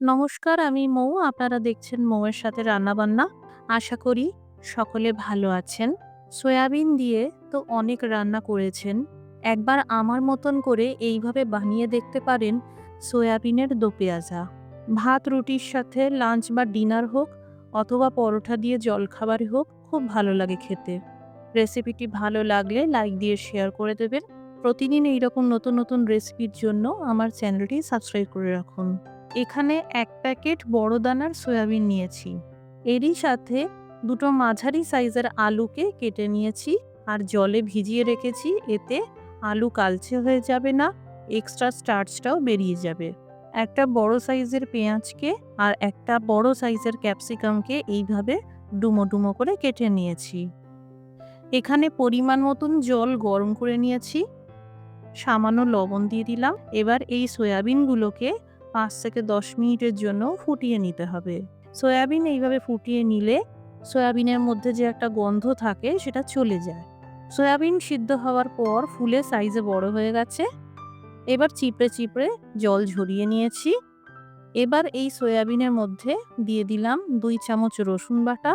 নমস্কার, আমি মৌ। আপনারা দেখছেন মৌয়ের সাথে রান্নাবান্না। আশা করি সকলে ভালো আছেন। সয়াবিন দিয়ে তো অনেক রান্না করেছেন। একবার আমার মতন করে এইভাবে বানিয়ে দেখতে পারেন সয়াবিনের দো পেঁয়াজা। ভাত, রুটির সাথে লাঞ্চ বা ডিনার হোক অথবা পরোটা দিয়ে জলখাবার হোক, খুব ভালো লাগে খেতে। রেসিপিটি ভালো লাগলে লাইক দিয়ে শেয়ার করে দেবেন। প্রতিদিন এইরকম নতুন নতুন রেসিপির জন্য আমার চ্যানেলটি সাবস্ক্রাইব করে রাখুন। এখানে এক প্যাকেট বড় দানার সয়াবিন নিয়েছি। এরই সাথে দুটো মাঝারি সাইজের আলুকে কেটে নিয়েছি আর জলে ভিজিয়ে রেখেছি, এতে আলু কালচে হয়ে যাবে না, এক্সট্রা স্টার্চটাও বেরিয়ে যাবে। একটা বড় সাইজের পেঁয়াজকে আর একটা বড় সাইজের ক্যাপসিকামকে এইভাবে ডুমো ডুমো করে কেটে নিয়েছি। এখানে পরিমাণ মতন জল গরম করে নিয়েছি। সামান্য লবণ দিয়ে দিলাম। এবার এই সয়াবিনগুলোকে পাঁচ থেকে দশ মিনিটের জন্য ফুটিয়ে নিতে হবে। সয়াবিন এইভাবে ফুটিয়ে নিলে সয়াবিনের মধ্যে যে একটা গন্ধ থাকে সেটা চলে যায়। সয়াবিন সিদ্ধ হওয়ার পর ফুলে সাইজে বড় হয়ে গেছে। এবার চিপড়ে চিপড়ে জল ঝরিয়ে নিয়েছি। এবার এই সয়াবিনের মধ্যে দিয়ে দিলাম দুই চামচ রসুন বাটা,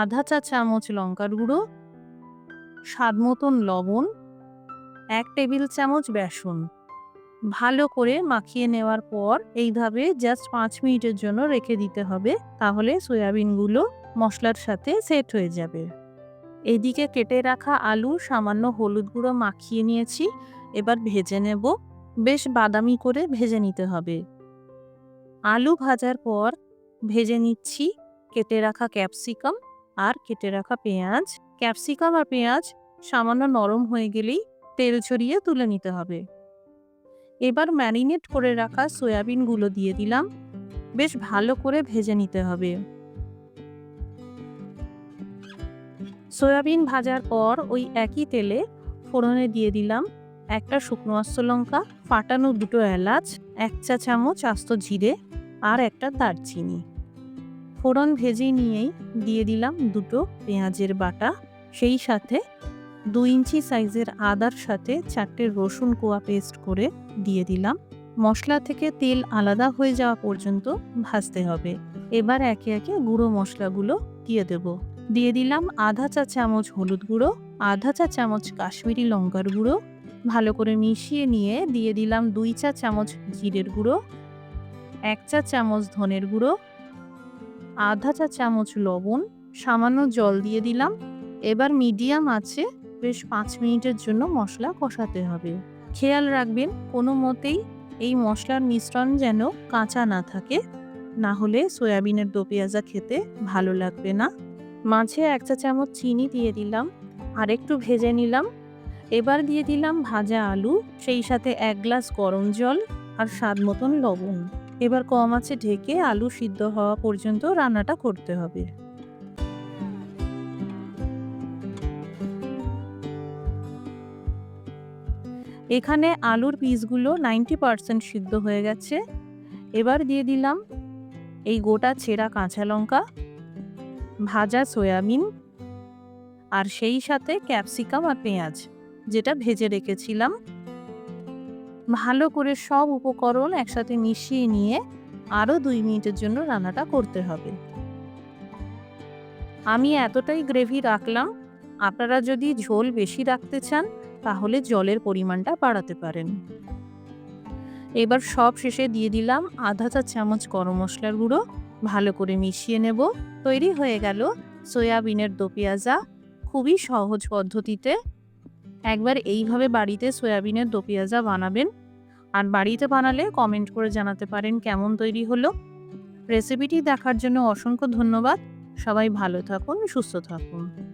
আধা চা চামচ লঙ্কার গুঁড়ো, স্বাদ মতন লবণ, এক টেবিল চামচ বেসন। ভালো করে মাখিয়ে নেওয়ার পর এইভাবে জাস্ট পাঁচ মিনিটের জন্য রেখে দিতে হবে। তাহলে সয়াবিনগুলো মশলার সাথে সেট হয়ে যাবে। এদিকে কেটে রাখা আলু, সামান্য হলুদ গুঁড়ো মাখিয়ে নিয়েছি। এবার ভেজে নেব। বেশ বাদামি করে ভেজে নিতে হবে। আলু ভাজার পর ভেজে নিচ্ছি কেটে রাখা ক্যাপসিকাম আর কেটে রাখা পেঁয়াজ। ক্যাপসিকাম আর পেঁয়াজ সামান্য নরম হয়ে গেলেই তেল ছড়িয়ে তুলে নিতে হবে। এবার ম্যারিনেট করে রাখা সয়াবিনগুলো দিয়ে দিলাম। বেশ ভালো করে ভেজে নিতে হবে। সয়াবিন ভাজার পর ওই একই তেলে ফোড়নে দিয়ে দিলাম একটা শুকনো আস্ত লঙ্কা, ফাটানো দুটো এলাচ, এক চা চামচ আস্ত জিরে আর একটা দারচিনি। ফোড়ন ভেজে নিয়েই দিয়ে দিলাম দুটো পেঁয়াজের বাটা, সেই সাথে দু ইঞ্চি সাইজের আদার সাথে চারটে রসুন কোয়া পেস্ট করে দিয়ে দিলাম। মশলা থেকে তেল আলাদা হয়ে যাওয়া পর্যন্ত ভাজতে হবে। এবার একে একে গুঁড়ো মশলাগুলো দিয়ে দেব। দিয়ে দিলাম আধা চা চামচ হলুদ গুঁড়ো, আধা চা চামচ কাশ্মীরি লঙ্কার গুঁড়ো, ভালো করে মিশিয়ে নিয়ে দিয়ে দিলাম দুই চা চামচ জিরের গুঁড়ো, এক চা চামচ ধনের গুঁড়ো, আধা চা চামচ লবণ, সামান্য জল দিয়ে দিলাম। এবার মিডিয়াম আছে বেশ পাঁচ মিনিটের জন্য মশলা কষাতে হবে। খেয়াল রাখবেন, কোনো মতেই এই মশলার মিশ্রণ যেন কাঁচা না থাকে, না হলে সয়াবিনের দো পেঁয়াজা খেতে ভালো লাগবে না। মাঝে এক চা চামচ চিনি দিয়ে দিলাম, আর একটু ভেজে নিলাম। এবার দিয়ে দিলাম ভাজা আলু, সেই সাথে এক গ্লাস গরম জল আর স্বাদ মতন লবণ। এবার কম আছে ঢেকে আলু সিদ্ধ হওয়া পর্যন্ত রান্নাটা করতে হবে। এখানে আলুর পিসগুলো নাইনটি পারসেন্ট সিদ্ধ হয়ে গেছে। এবার দিয়ে দিলাম এই গোটা ছেঁড়া কাঁচা লঙ্কা, ভাজা সয়াবিন আর সেই সাথে ক্যাপসিকাম আর পেঁয়াজ, যেটা ভেজে রেখেছিলাম। ভালো করে সব উপকরণ একসাথে মিশিয়ে নিয়ে আরও দুই মিনিটের জন্য রান্নাটা করতে হবে। আমি এতটাই গ্রেভি রাখলাম। আপনারা যদি ঝোল বেশি রাখতে চান তাহলে জলের পরিমাণটা বাড়াতে পারেন। এবার সব শেষে দিয়ে দিলাম আধা চা চামচ গরম মশলার গুঁড়ো, ভালো করে মিশিয়ে নেব। তৈরি হয়ে গেল সয়াবিনের দো পেঁয়াজা। খুবই সহজ পদ্ধতিতে একবার এইভাবে বাড়িতে সয়াবিনের দো পেঁয়াজা বানাবেন। আর বাড়িতে বানালে কমেন্ট করে জানাতে পারেন কেমন তৈরি হলো। রেসিপিটি দেখার জন্য অসংখ্য ধন্যবাদ। সবাই ভালো থাকুন, সুস্থ থাকুন।